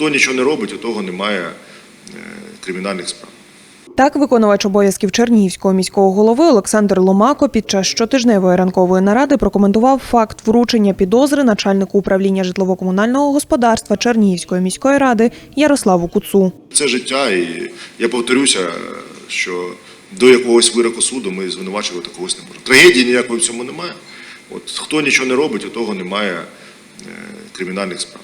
хто нічого не робить, у того немає е, кримінальних справ. Так, виконувач обов'язків Чернігівського міського голови Олександр Ломако під час щотижневої ранкової наради прокоментував факт вручення підозри начальнику управління житлово-комунального господарства Чернігівської міської ради Ярославу Куцу. Це життя, і я повторюся, що до якогось вироку суду ми звинувачувати когось не можемо. Трагедії ніякої в цьому немає. От хто нічого не робить, у того немає е, кримінальних справ.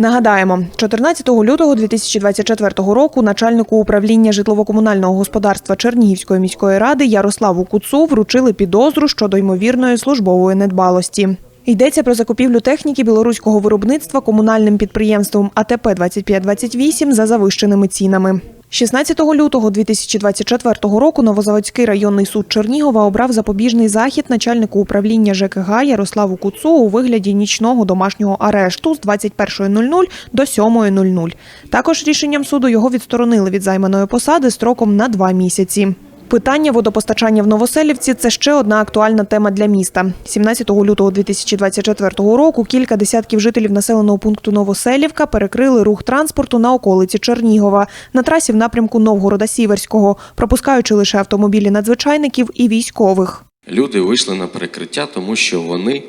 Нагадаємо, 14 лютого 2024 року начальнику управління житлово-комунального господарства Чернігівської міської ради Ярославу Куцу вручили підозру щодо ймовірної службової недбалості. Йдеться про закупівлю техніки білоруського виробництва комунальним підприємством АТП 2528 за завищеними цінами. 16 лютого 2024 року Новозаводський районний суд Чернігова обрав запобіжний захід начальнику управління ЖКГ Ярославу Куцу у вигляді нічного домашнього арешту з 21.00 до 7.00. Також рішенням суду його відсторонили від займаної посади строком на два місяці. Питання водопостачання в Новоселівці це ще одна актуальна тема для міста. 17 лютого 2024 року кілька десятків жителів населеного пункту Новоселівка перекрили рух транспорту на околиці Чернігова на трасі в напрямку Новгорода Сіверського, пропускаючи лише автомобілі надзвичайників і військових. Люди вийшли на перекриття, тому що вони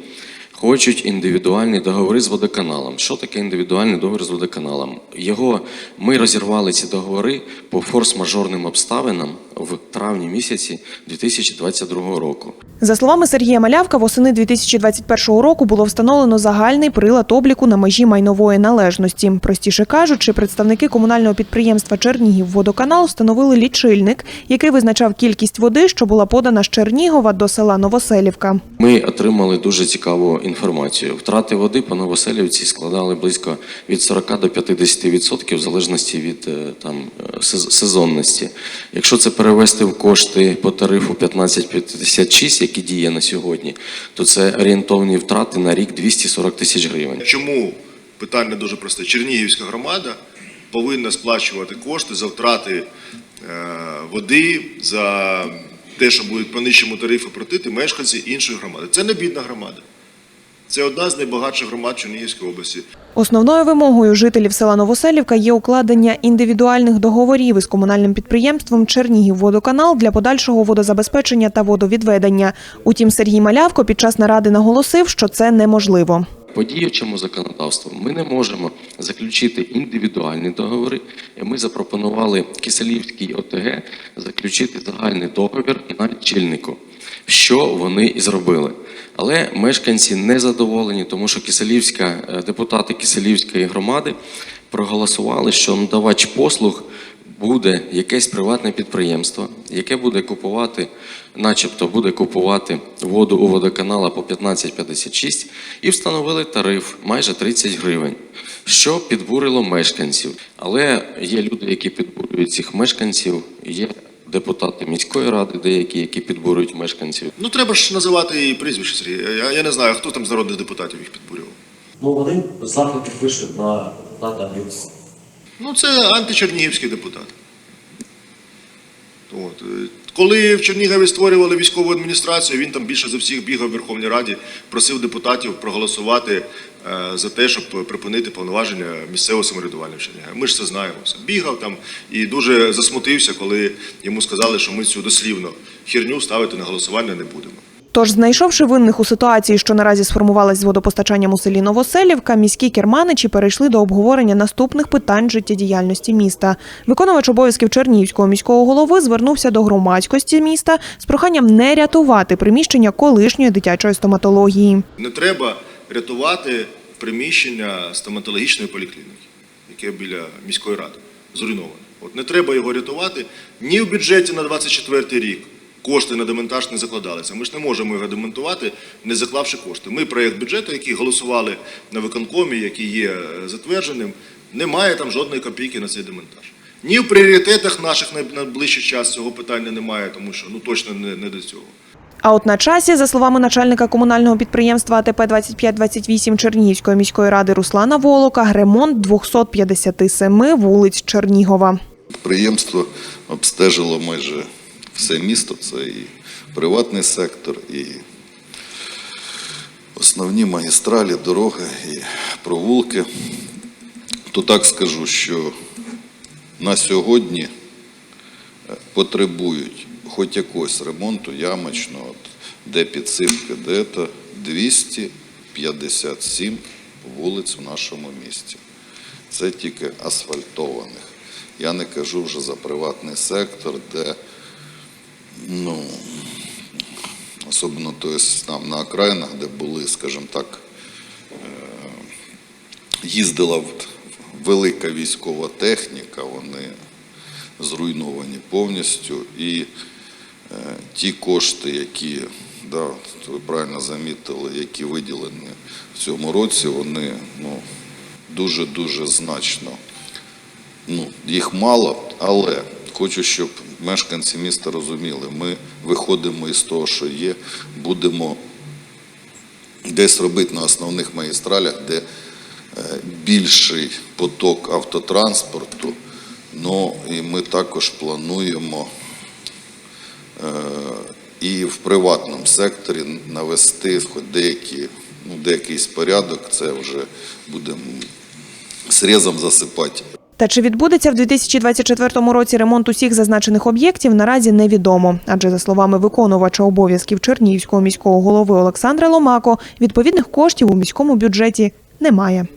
хочуть індивідуальні договори з водоканалом. Що таке індивідуальний договір з водоканалом? Його ми розірвали ці договори по форс-мажорним обставинам в травні місяці 2022 року. За словами Сергія Малявка, восени 2021 року було встановлено загальний прилад обліку на межі майнової належності. Простіше кажучи, представники комунального підприємства Чернігів-Водоканал встановили лічильник, який визначав кількість води, що була подана з Чернігова до села Новоселівка. Ми отримали дуже цікаву інформацію. Втрати води по Новоселівці складали близько від 40 до 50% в залежності від е, там е, сезонності. Якщо це перевести в кошти по тарифу 1556, який діє на сьогодні, то це орієнтовні втрати на рік 240 тисяч гривень. Чому питання дуже просте? Чернігівська громада повинна сплачувати кошти за втрати е, води, за те, що будуть по нижчому тарифу платити мешканці іншої громади. Це не бідна громада. Це одна з найбагатших громад Чернігівської області. Основною вимогою жителів села Новоселівка є укладення індивідуальних договорів із комунальним підприємством Чернігівводоканал для подальшого водозабезпечення та водовідведення. Утім, Сергій Малявко під час наради наголосив, що це неможливо. По діючому законодавству ми не можемо заключити індивідуальні договори. І ми запропонували Киселівській ОТГ заключити загальний договір на лічильнику, що вони і зробили. Але мешканці не задоволені, тому що Киселівська, е, депутати Киселівської громади проголосували, що надавач послуг буде якесь приватне підприємство, яке буде купувати, начебто буде купувати воду у водоканала по 15,56 і встановили тариф майже 30 гривень, що підбурило мешканців. Але є люди, які підбурюють цих мешканців, є депутати міської ради, деякі, які підбурюють мешканців. Ну треба ж називати і прізвище Сергій. Я, я не знаю, хто там з народних депутатів їх підбурював. Ну, вони заклики пишуть на Дата Ньюс. Ну, це античернігівський депутат. От. е, Коли в Чернігові створювали військову адміністрацію, він там більше за всіх бігав в Верховній Раді, просив депутатів проголосувати е, за те, щоб припинити повноваження місцевого самоврядування в Чернігові. Ми ж це знаємо. Бігав там і дуже засмутився, коли йому сказали, що ми цю дослівно херню ставити на голосування не будемо. Тож, знайшовши винних у ситуації, що наразі сформувалась з водопостачанням у селі Новоселівка, міські керманичі перейшли до обговорення наступних питань життєдіяльності міста. Виконувач обов'язків Чернігівського міського голови звернувся до громадськості міста з проханням не рятувати приміщення колишньої дитячої стоматології. Не треба рятувати приміщення стоматологічної поліклініки, яке біля міської ради зруйноване. От не треба його рятувати ні в бюджеті на 24 рік. Кошти на демонтаж не закладалися. Ми ж не можемо його демонтувати, не заклавши кошти. Ми проєкт бюджету, який голосували на виконкомі, який є е, затвердженим, немає там жодної копійки на цей демонтаж. Ні в пріоритетах наших на найближчий час цього питання немає, тому що ну точно не, не до цього. А от на часі, за словами начальника комунального підприємства АТП 2528 Чернігівської міської ради Руслана Волока, ремонт 257 вулиць Чернігова. Підприємство обстежило майже все місто, це і приватний сектор, і основні магістралі, дороги, і провулки. то так скажу, що на сьогодні е, потребують хоч якогось ремонту ямочного, де підсипки, де то 257 вулиць в нашому місті. Це тільки асфальтованих. Я не кажу вже за приватний сектор, де ну, особливо то есть, там на окраїнах, де були, скажімо так, е, їздила велика військова техніка, вони зруйновані повністю. І е, ті кошти, які, да, ви правильно замітили, які виділені в цьому році, вони ну, дуже-дуже значно ну, їх мало, але хочу, щоб мешканці міста розуміли, ми виходимо із того, що є, будемо десь робити на основних магістралях, де е, більший поток автотранспорту. Ну і ми також плануємо е, і в приватному секторі навести хоч деякі, ну, деякийсь порядок, це вже будемо срезом засипати Та чи відбудеться в 2024 році ремонт усіх зазначених об'єктів, наразі невідомо. Адже, за словами виконувача обов'язків Чернігівського міського голови Олександра Ломако, відповідних коштів у міському бюджеті немає.